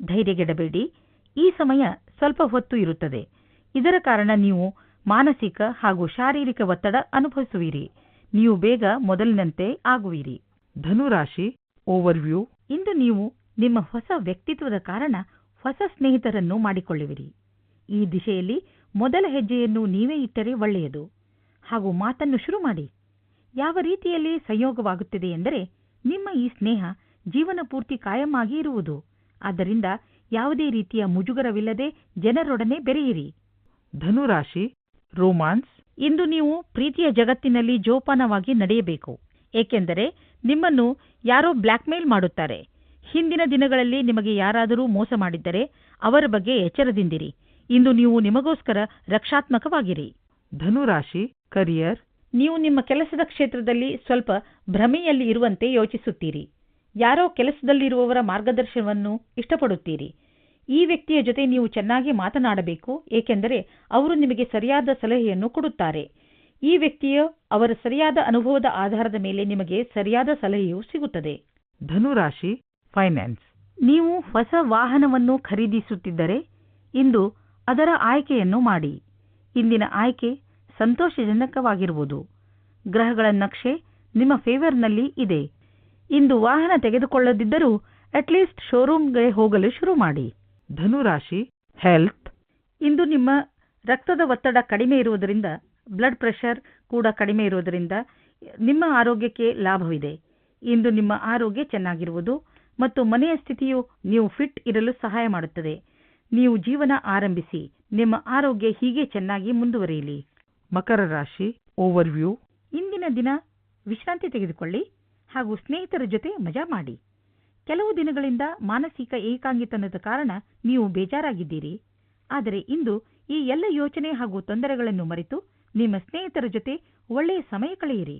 ಧೈರ್ಯಗೆಡಬೇಡಿ ಈ ಸಮಯ ಸ್ವಲ್ಪ ಹೊತ್ತು ಇರುತ್ತದೆ. ಇದರ ಕಾರಣ ನೀವು ಮಾನಸಿಕ ಹಾಗೂ ಶಾರೀರಿಕ ಒತ್ತಡ ಅನುಭವಿಸುವಿರಿ. ನೀವು ಬೇಗ ಮೊದಲಿನಂತೆ ಆಗುವಿರಿ. ಧನುರಾಶಿ ಓವರ್ ಓವರ್ವ್ಯೂ ಇಂದು ನೀವು ನಿಮ್ಮ ಹೊಸ ವ್ಯಕ್ತಿತ್ವದ ಕಾರಣ ಹೊಸ ಸ್ನೇಹಿತರನ್ನು ಮಾಡಿಕೊಳ್ಳುವಿರಿ. ಈ ದಿಶೆಯಲ್ಲಿ ಮೊದಲ ಹೆಜ್ಜೆಯನ್ನು ನೀವೇ ಇಟ್ಟರೆ ಒಳ್ಳೆಯದು. ಹಾಗೂ ಮಾತನ್ನು ಶುರು ಮಾಡಿ. ಯಾವ ರೀತಿಯಲ್ಲಿ ಸಂಯೋಗವಾಗುತ್ತಿದೆ ಎಂದರೆ ನಿಮ್ಮ ಈ ಸ್ನೇಹ ಜೀವನ ಪೂರ್ತಿ ಕಾಯಮಾಗಿ ಇರುವುದು. ಆದ್ದರಿಂದ ಯಾವುದೇ ರೀತಿಯ ಮುಜುಗರವಿಲ್ಲದೆ ಜನರೊಡನೆ ಬೆರೆಯಿರಿ. ಧನುರಾಶಿ ರೋಮಾನ್ಸ್ ಇಂದು ನೀವು ಪ್ರೀತಿಯ ಜಗತ್ತಿನಲ್ಲಿ ಜೋಪಾನವಾಗಿ ನಡೆಯಬೇಕು. ಏಕೆಂದರೆ ನಿಮ್ಮನ್ನು ಯಾರೋ ಬ್ಲ್ಯಾಕ್ಮೇಲ್ ಮಾಡುತ್ತಾರೆ. ಹಿಂದಿನ ದಿನಗಳಲ್ಲಿ ನಿಮಗೆ ಯಾರಾದರೂ ಮೋಸ ಮಾಡಿದ್ದರೆ ಅವರ ಬಗ್ಗೆ ಎಚ್ಚರದಿಂದಿರಿ. ಇಂದು ನೀವು ನಿಮಗೋಸ್ಕರ ರಕ್ಷಾತ್ಮಕವಾಗಿರಿ. ಧನುರಾಶಿ ಕರಿಯರ್ ನೀವು ನಿಮ್ಮ ಕೆಲಸದ ಕ್ಷೇತ್ರದಲ್ಲಿ ಸ್ವಲ್ಪ ಭ್ರಮೆಯಲ್ಲಿ ಇರುವಂತೆ ಯೋಚಿಸುತ್ತೀರಿ. ಯಾರೋ ಕೆಲಸದಲ್ಲಿರುವವರ ಮಾರ್ಗದರ್ಶನವನ್ನು ಇಷ್ಟಪಡುತ್ತೀರಿ. ಈ ವ್ಯಕ್ತಿಯ ಜೊತೆ ನೀವು ಚೆನ್ನಾಗಿ ಮಾತನಾಡಬೇಕು ಏಕೆಂದರೆ ಅವರು ನಿಮಗೆ ಸರಿಯಾದ ಸಲಹೆಯನ್ನು ಕೊಡುತ್ತಾರೆ. ಈ ವ್ಯಕ್ತಿಯ ಅವರ ಸರಿಯಾದ ಅನುಭವದ ಆಧಾರದ ಮೇಲೆ ನಿಮಗೆ ಸರಿಯಾದ ಸಲಹೆಯು ಸಿಗುತ್ತದೆ. ಧನುರಾಶಿ ಫೈನಾನ್ಸ್ ನೀವು ಹೊಸ ವಾಹನವನ್ನು ಖರೀದಿಸುತ್ತಿದ್ದರೆ ಇಂದು ಅದರ ಆಯ್ಕೆಯನ್ನು ಮಾಡಿ. ಇಂದಿನ ಆಯ್ಕೆ ಸಂತೋಷಜನಕವಾಗಿರುವುದು. ಗ್ರಹಗಳ ನಕ್ಷೆ ನಿಮ್ಮ ಫೇವರ್ನಲ್ಲಿ ಇದೆ. ಇಂದು ವಾಹನ ತೆಗೆದುಕೊಳ್ಳದಿದ್ದರೂ ಅಟ್ಲೀಸ್ಟ್ ಶೋರೂಮ್ಗೆ ಹೋಗಲು ಶುರು ಮಾಡಿ. ಧನುರಾಶಿ ಹೆಲ್ತ್ ಇಂದು ನಿಮ್ಮ ರಕ್ತದ ಒತ್ತಡ ಕಡಿಮೆ ಇರುವುದರಿಂದ ಬ್ಲಡ್ ಪ್ರೆಷರ್ ಕೂಡ ಕಡಿಮೆ ಇರುವುದರಿಂದ ನಿಮ್ಮ ಆರೋಗ್ಯಕ್ಕೆ ಲಾಭವಿದೆ. ಇಂದು ನಿಮ್ಮ ಆರೋಗ್ಯ ಚೆನ್ನಾಗಿರುವುದು ಮತ್ತು ಮನೆಯ ಸ್ಥಿತಿಯು ನೀವು ಫಿಟ್ ಇರಲು ಸಹಾಯ ಮಾಡುತ್ತದೆ. ನೀವು ಜೀವನ ಆರಂಭಿಸಿ, ನಿಮ್ಮ ಆರೋಗ್ಯ ಹೀಗೆ ಚೆನ್ನಾಗಿ ಮುಂದುವರಿಯಲಿ. ಮಕರ ರಾಶಿ ಓವರ್ವ್ಯೂ ಇಂದಿನ ದಿನ ವಿಶ್ರಾಂತಿ ತೆಗೆದುಕೊಳ್ಳಿ ಹಾಗೂ ಸ್ನೇಹಿತರ ಜೊತೆ ಮಜಾ ಮಾಡಿ. ಕೆಲವು ದಿನಗಳಿಂದ ಮಾನಸಿಕ ಏಕಾಂಗಿತನದ ಕಾರಣ ನೀವು ಬೇಜಾರಾಗಿದ್ದೀರಿ. ಆದರೆ ಇಂದು ಈ ಎಲ್ಲ ಯೋಚನೆ ಹಾಗೂ ತೊಂದರೆಗಳನ್ನು ಮರೆತು ನಿಮ್ಮ ಸ್ನೇಹಿತರ ಜೊತೆ ಒಳ್ಳೆಯ ಸಮಯ ಕಳೆಯಿರಿ.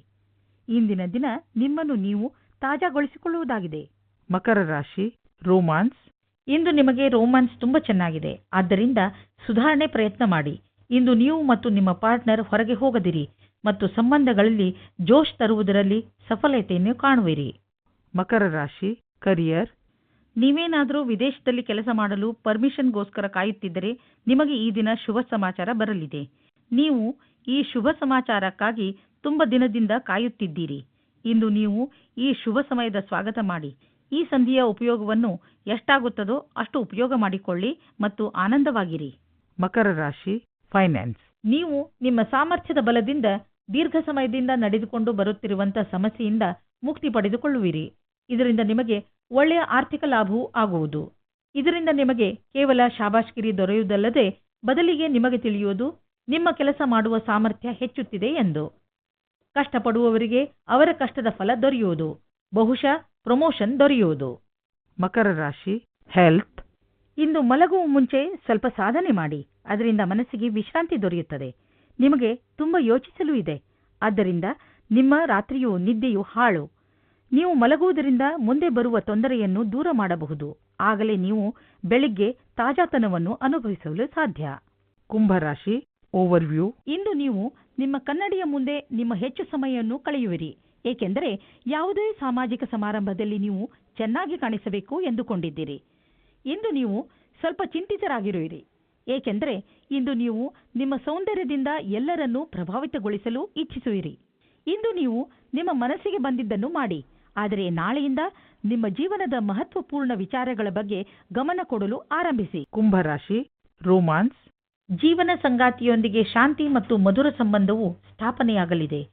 ಇಂದಿನ ದಿನ ನಿಮ್ಮನ್ನು ನೀವು ತಾಜಾಗೊಳಿಸಿಕೊಳ್ಳುವುದಾಗಿದೆ. ಮಕರ ರಾಶಿ ರೋಮಾನ್ಸ್. ಇಂದು ನಿಮಗೆ ರೋಮಾನ್ಸ್ ತುಂಬಾ ಚೆನ್ನಾಗಿದೆ. ಆದ್ದರಿಂದ ಸುಧಾರಣೆ ಪ್ರಯತ್ನ ಮಾಡಿ. ಇಂದು ನೀವು ಮತ್ತು ನಿಮ್ಮ ಪಾರ್ಟ್ನರ್ ಹೊರಗೆ ಹೋಗದಿರಿ ಮತ್ತು ಸಂಬಂಧಗಳಲ್ಲಿ ಜೋಶ್ ತರುವುದರಲ್ಲಿ ಸಫಲತೆಯನ್ನು ಕಾಣುವಿರಿ. ಮಕರ ರಾಶಿ ಕರಿಯರ್ ನೀವೇನಾದರೂ ವಿದೇಶದಲ್ಲಿ ಕೆಲಸ ಮಾಡಲು ಪರ್ಮಿಷನ್ಗೋಸ್ಕರ ಕಾಯುತ್ತಿದ್ದರೆ ನಿಮಗೆ ಈ ದಿನ ಶುಭ ಸಮಾಚಾರ ಬರಲಿದೆ. ನೀವು ಈ ಶುಭ ಸಮಾಚಾರಕ್ಕಾಗಿ ತುಂಬ ದಿನದಿಂದ ಕಾಯುತ್ತಿದ್ದೀರಿ. ಇಂದು ನೀವು ಈ ಶುಭ ಸಮಯದ ಸ್ವಾಗತ ಮಾಡಿ. ಈ ಸಂಧಿಯ ಉಪಯೋಗವನ್ನು ಎಷ್ಟಾಗುತ್ತದೋ ಅಷ್ಟು ಉಪಯೋಗ ಮಾಡಿಕೊಳ್ಳಿ ಮತ್ತು ಆನಂದವಾಗಿರಿ. ಮಕರ ರಾಶಿ ಫೈನಾನ್ಸ್ ನೀವು ನಿಮ್ಮ ಸಾಮರ್ಥ್ಯದ ಬಲದಿಂದ ದೀರ್ಘ ಸಮಯದಿಂದ ನಡೆದುಕೊಂಡು ಬರುತ್ತಿರುವಂತಹ ಸಮಸ್ಯೆಯಿಂದ ಮುಕ್ತಿ ಪಡೆದುಕೊಳ್ಳುವಿರಿ. ಇದರಿಂದ ನಿಮಗೆ ಒಳ್ಳೆಯ ಆರ್ಥಿಕ ಲಾಭವೂ ಆಗುವುದು. ಇದರಿಂದ ನಿಮಗೆ ಕೇವಲ ಶಾಬಾಷ್ಗಿರಿ ದೊರೆಯುವುದಲ್ಲದೆ ಬದಲಿಗೆ ನಿಮಗೆ ತಿಳಿಯುವುದು ನಿಮ್ಮ ಕೆಲಸ ಮಾಡುವ ಸಾಮರ್ಥ್ಯ ಹೆಚ್ಚುತ್ತಿದೆ ಎಂದು. ಕಷ್ಟಪಡುವವರಿಗೆ ಅವರ ಕಷ್ಟದ ಫಲ ದೊರೆಯುವುದು. ಬಹುಶಃ ಪ್ರಮೋಷನ್ ದೊರೆಯುವುದು. ಮಕರ ರಾಶಿ ಹೆಲ್ತ್ ಇಂದು ಮಲಗುವ ಮುಂಚೆ ಸ್ವಲ್ಪ ಸಾಧನೆ ಮಾಡಿ. ಅದರಿಂದ ಮನಸ್ಸಿಗೆ ವಿಶ್ರಾಂತಿ ದೊರೆಯುತ್ತದೆ. ನಿಮಗೆ ತುಂಬ ಯೋಚಿಸಲು ಇದೆ. ಆದ್ದರಿಂದ ನಿಮ್ಮ ರಾತ್ರಿಯು ನಿದ್ದೆಯು ಹಾಳು. ನೀವು ಮಲಗುವುದರಿಂದ ಮುಂದೆ ಬರುವ ತೊಂದರೆಯನ್ನು ದೂರ ಮಾಡಬಹುದು. ಆಗಲೇ ನೀವು ಬೆಳಿಗ್ಗೆ ತಾಜಾತನವನ್ನು ಅನುಭವಿಸಲು ಸಾಧ್ಯ. ಕುಂಭರಾಶಿ ಓವರ್ವ್ಯೂ ಇಂದು ನೀವು ನಿಮ್ಮ ಕನ್ನಡಿಯ ಮುಂದೆ ನಿಮ್ಮ ಹೆಚ್ಚು ಸಮಯವನ್ನು ಕಳೆಯುವಿರಿ. ಏಕೆಂದರೆ ಯಾವುದೇ ಸಾಮಾಜಿಕ ಸಮಾರಂಭದಲ್ಲಿ ನೀವು ಚೆನ್ನಾಗಿ ಕಾಣಿಸಬೇಕು ಎಂದುಕೊಂಡಿದ್ದೀರಿ. ಇಂದು ನೀವು ಸ್ವಲ್ಪ ಚಿಂತಿತರಾಗಿರುವಿರಿ. ಏಕೆಂದರೆ ಇಂದು ನೀವು ನಿಮ್ಮ ಸೌಂದರ್ಯದಿಂದ ಎಲ್ಲರನ್ನೂ ಪ್ರಭಾವಿತಗೊಳಿಸಲು ಇಚ್ಛಿಸುವಿರಿ. ಇಂದು ನೀವು ನಿಮ್ಮ ಮನಸ್ಸಿಗೆ ಬಂದಿದ್ದನ್ನು ಮಾಡಿ. ಆದರೆ ನಾಳೆಯಿಂದ ನಿಮ್ಮ ಜೀವನದ ಮಹತ್ವಪೂರ್ಣ ವಿಚಾರಗಳ ಬಗ್ಗೆ ಗಮನ ಕೊಡಲು ಆರಂಭಿಸಿ. ಕುಂಭರಾಶಿ ರೋಮಾನ್ಸ್. ಜೀವನ ಸಂಗಾತಿಯೊಂದಿಗೆ ಶಾಂತಿ ಮತ್ತು ಮಧುರ ಸಂಬಂಧವು ಸ್ಥಾಪನೆಯಾಗಲಿದೆ.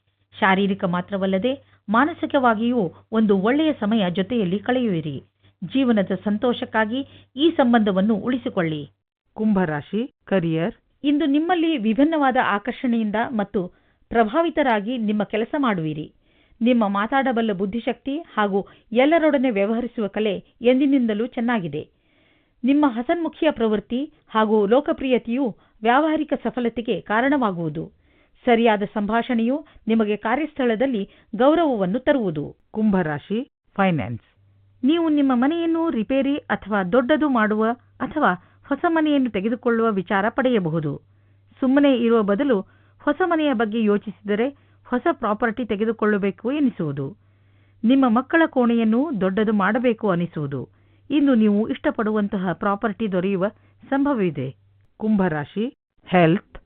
ಶಾರೀರಿಕ ಮಾತ್ರವಲ್ಲದೆ ಮಾನಸಿಕವಾಗಿಯೂ ಒಂದು ಒಳ್ಳೆಯ ಸಮಯ ಜೊತೆಯಲ್ಲಿ ಕಳೆಯುವಿರಿ. ಜೀವನದ ಸಂತೋಷಕ್ಕಾಗಿ ಈ ಸಂಬಂಧವನ್ನು ಉಳಿಸಿಕೊಳ್ಳಿ. ಕುಂಭರಾಶಿ ಕರಿಯರ್. ಇಂದು ನಿಮ್ಮಲ್ಲಿ ವಿಭಿನ್ನವಾದ ಆಕರ್ಷಣೆಯಿಂದ ಮತ್ತು ಪ್ರಭಾವಿತರಾಗಿ ನಿಮ್ಮ ಕೆಲಸ ಮಾಡುವಿರಿ. ನಿಮ್ಮ ಮಾತಾಡಬಲ್ಲ ಬುದ್ಧಿಶಕ್ತಿ ಹಾಗೂ ಎಲ್ಲರೊಡನೆ ವ್ಯವಹರಿಸುವ ಕಲೆ ಎಂದಿನಿಂದಲೂ ಚೆನ್ನಾಗಿದೆ. ನಿಮ್ಮ ಹಸನ್ಮುಖಿಯ ಪ್ರವೃತ್ತಿ ಹಾಗೂ ಲೋಕಪ್ರಿಯತೆಯು ವ್ಯಾವಹಾರಿಕ ಸಫಲತೆಗೆ ಕಾರಣವಾಗುವುದು. ಸರಿಯಾದ ಸಂಭಾಷಣೆಯು ನಿಮಗೆ ಕಾರ್ಯಸ್ಥಳದಲ್ಲಿ ಗೌರವವನ್ನು ತರುವುದು. ಕುಂಭರಾಶಿ ಫೈನಾನ್ಸ್ ನೀವು ನಿಮ್ಮ ಮನೆಯನ್ನು ರಿಪೇರಿ ಅಥವಾ ದೊಡ್ಡದು ಮಾಡುವ ಅಥವಾ ಹೊಸ ಮನೆಯನ್ನು ತೆಗೆದುಕೊಳ್ಳುವ ವಿಚಾರ ಪಡೆಯಬಹುದು. ಸುಮ್ಮನೆ ಇರುವ ಬದಲು ಹೊಸ ಮನೆಯ ಬಗ್ಗೆ ಯೋಚಿಸಿದರೆ ಹೊಸ ಪ್ರಾಪರ್ಟಿ ತೆಗೆದುಕೊಳ್ಳಬೇಕು ಎನಿಸುವುದು. ನಿಮ್ಮ ಮಕ್ಕಳ ಕೋಣೆಯನ್ನು ದೊಡ್ಡದು ಮಾಡಬೇಕು ಅನಿಸುವುದು. ಇಂದು ನೀವು ಇಷ್ಟಪಡುವಂತಹ ಪ್ರಾಪರ್ಟಿ ದೊರೆಯುವ ಸಂಭವವಿದೆ. ಕುಂಭರಾಶಿ ಹೆಲ್ತ್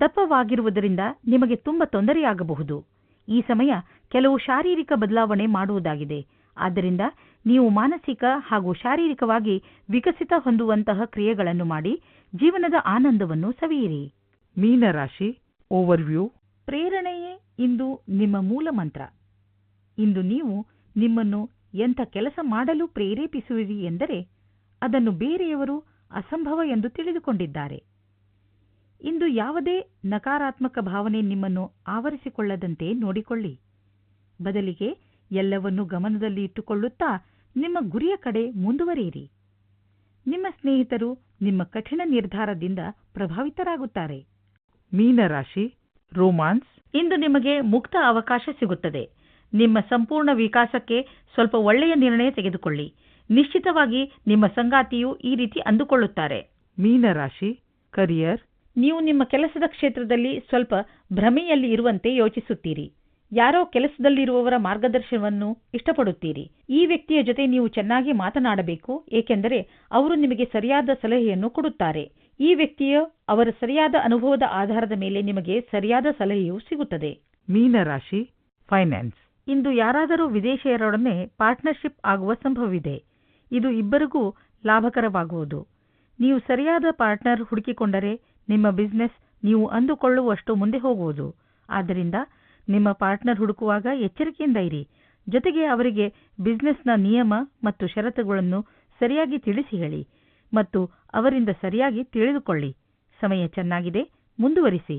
ದಪ್ಪವಾಗಿರುವುದರಿಂದ ನಿಮಗೆ ತುಂಬ ತೊಂದರೆಯಾಗಬಹುದು. ಈ ಸಮಯ ಕೆಲವು ಶಾರೀರಿಕ ಬದಲಾವಣೆ ಮಾಡುವುದಾಗಿದೆ. ಆದ್ದರಿಂದ ನೀವು ಮಾನಸಿಕ ಹಾಗೂ ಶಾರೀರಿಕವಾಗಿ ವಿಕಸಿತ ಹೊಂದುವಂತಹ ಕ್ರಿಯೆಗಳನ್ನು ಮಾಡಿ ಜೀವನದ ಆನಂದವನ್ನು ಸವಿಯಿರಿ. ಮೀನರಾಶಿ ಓವರ್ವ್ಯೂ ಪ್ರೇರಣೆಯೇ ಇಂದು ನಿಮ್ಮ ಮೂಲ ಮಂತ್ರ. ಇಂದು ನೀವು ನಿಮ್ಮನ್ನು ಎಂಥ ಕೆಲಸ ಮಾಡಲು ಪ್ರೇರೇಪಿಸುವಿರಿ ಎಂದರೆ ಅದನ್ನು ಬೇರೆಯವರು ಅಸಂಭವ ಎಂದು ತಿಳಿದುಕೊಂಡಿದ್ದಾರೆ. ಇಂದು ಯಾವುದೇ ನಕಾರಾತ್ಮಕ ಭಾವನೆ ನಿಮ್ಮನ್ನು ಆವರಿಸಿಕೊಳ್ಳದಂತೆ ನೋಡಿಕೊಳ್ಳಿ. ಬದಲಿಗೆ ಎಲ್ಲವನ್ನೂ ಗಮನದಲ್ಲಿ ಇಟ್ಟುಕೊಳ್ಳುತ್ತಾ ನಿಮ್ಮ ಗುರಿಯ ಕಡೆ ಮುಂದುವರಿಯಿರಿ. ನಿಮ್ಮ ಸ್ನೇಹಿತರು ನಿಮ್ಮ ಕಠಿಣ ನಿರ್ಧಾರದಿಂದ ಪ್ರಭಾವಿತರಾಗುತ್ತಾರೆ. ಮೀನರಾಶಿ, ರೋಮಾನ್ಸ್ ಇಂದು ನಿಮಗೆ ಮುಕ್ತ ಅವಕಾಶ ಸಿಗುತ್ತದೆ. ನಿಮ್ಮ ಸಂಪೂರ್ಣ ವಿಕಾಸಕ್ಕೆ ಸ್ವಲ್ಪ ಒಳ್ಳೆಯ ನಿರ್ಣಯ ತೆಗೆದುಕೊಳ್ಳಿ. ನಿಶ್ಚಿತವಾಗಿ ನಿಮ್ಮ ಸಂಗಾತಿಯು ಈ ರೀತಿ ಅಂದುಕೊಳ್ಳುತ್ತಾರೆ. ಮೀನರಾಶಿ ಕರಿಯರ್ ನೀವು ನಿಮ್ಮ ಕೆಲಸದ ಕ್ಷೇತ್ರದಲ್ಲಿ ಸ್ವಲ್ಪ ಭ್ರಮೆಯಲ್ಲಿ ಇರುವಂತೆ ಯೋಚಿಸುತ್ತೀರಿ. ಯಾರೋ ಕೆಲಸದಲ್ಲಿರುವವರ ಮಾರ್ಗದರ್ಶನವನ್ನು ಇಷ್ಟಪಡುತ್ತೀರಿ. ಈ ವ್ಯಕ್ತಿಯ ಜೊತೆ ನೀವು ಚೆನ್ನಾಗಿ ಮಾತನಾಡಬೇಕು ಏಕೆಂದರೆ ಅವರು ನಿಮಗೆ ಸರಿಯಾದ ಸಲಹೆಯನ್ನು ಕೊಡುತ್ತಾರೆ. ಈ ವ್ಯಕ್ತಿಯ ಅವರ ಸರಿಯಾದ ಅನುಭವದ ಆಧಾರದ ಮೇಲೆ ನಿಮಗೆ ಸರಿಯಾದ ಸಲಹೆಯು ಸಿಗುತ್ತದೆ. ಮೀನರಾಶಿ ಫೈನಾನ್ಸ್ ಇಂದು ಯಾರಾದರೂ ವಿದೇಶಿಯರೊಡನೆ ಪಾರ್ಟ್ನರ್ಶಿಪ್ ಆಗುವ ಸಂಭವವಿದೆ. ಇದು ಇಬ್ಬರಿಗೂ ಲಾಭಕರವಾಗುವುದು. ನೀವು ಸರಿಯಾದ ಪಾರ್ಟ್ನರ್ ಹುಡುಕಿಕೊಂಡರೆ ನಿಮ್ಮ ಬಿಸ್ನೆಸ್ ನೀವು ಅಂದುಕೊಳ್ಳುವಷ್ಟು ಮುಂದೆ ಹೋಗುವುದು. ಆದ್ದರಿಂದ ನಿಮ್ಮ ಪಾರ್ಟ್ನರ್ ಹುಡುಕುವಾಗ ಎಚ್ಚರಿಕೆಯಿಂದ ಇರಿ. ಜೊತೆಗೆ ಅವರಿಗೆ ಬಿಸ್ನೆಸ್ನ ನಿಯಮ ಮತ್ತು ಷರತ್ತುಗಳನ್ನು ಸರಿಯಾಗಿ ತಿಳಿಸಿ ಹೇಳಿ. ಮತ್ತು ಅವರಿಂದ ಸರಿಯಾಗಿ ತಿಳಿದುಕೊಳ್ಳಿ. ಸಮಯ ಚೆನ್ನಾಗಿದೆ ಮುಂದುವರಿಸಿ.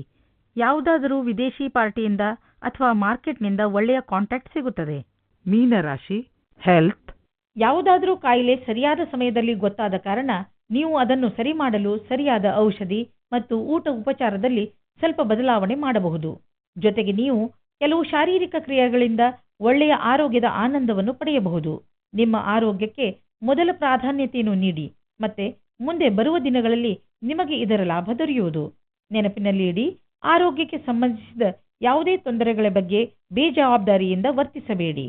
ಯಾವುದಾದರೂ ವಿದೇಶಿ ಪಾರ್ಟಿಯಿಂದ ಅಥವಾ ಮಾರ್ಕೆಟ್ನಿಂದ ಒಳ್ಳೆಯ ಕಾಂಟ್ಯಾಕ್ಟ್ ಸಿಗುತ್ತದೆ. ಮೀನರಾಶಿ ಹೆಲ್ತ್. ಯಾವುದಾದರೂ ಕಾಯಿಲೆ ಸರಿಯಾದ ಸಮಯದಲ್ಲಿ ಗೊತ್ತಾದ ಕಾರಣ ನೀವು ಅದನ್ನು ಸರಿ ಮಾಡಲು ಸರಿಯಾದ ಔಷಧಿ ಮತ್ತು ಊಟ ಉಪಚಾರದಲ್ಲಿ ಸ್ವಲ್ಪ ಬದಲಾವಣೆ ಮಾಡಬಹುದು. ಜೊತೆಗೆ ನೀವು ಕೆಲವು ಶಾರೀರಿಕ ಕ್ರಿಯೆಗಳಿಂದ ಒಳ್ಳೆಯ ಆರೋಗ್ಯದ ಆನಂದವನ್ನು ಪಡೆಯಬಹುದು. ನಿಮ್ಮ ಆರೋಗ್ಯಕ್ಕೆ ಮೊದಲ ಪ್ರಾಧಾನ್ಯತೆಯನ್ನು ನೀಡಿ. ಮತ್ತೆ ಮುಂದೆ ಬರುವ ದಿನಗಳಲ್ಲಿ ನಿಮಗೆ ಇದರ ಲಾಭ ದೊರೆಯುವುದು. ನೆನಪಿನಲ್ಲಿ ಇಡಿ ಆರೋಗ್ಯಕ್ಕೆ ಸಂಬಂಧಿಸಿದ ಯಾವುದೇ ತೊಂದರೆಗಳ ಬಗ್ಗೆ ಬೇಜವಾಬ್ದಾರಿಯಿಂದ ವರ್ತಿಸಬೇಡಿ.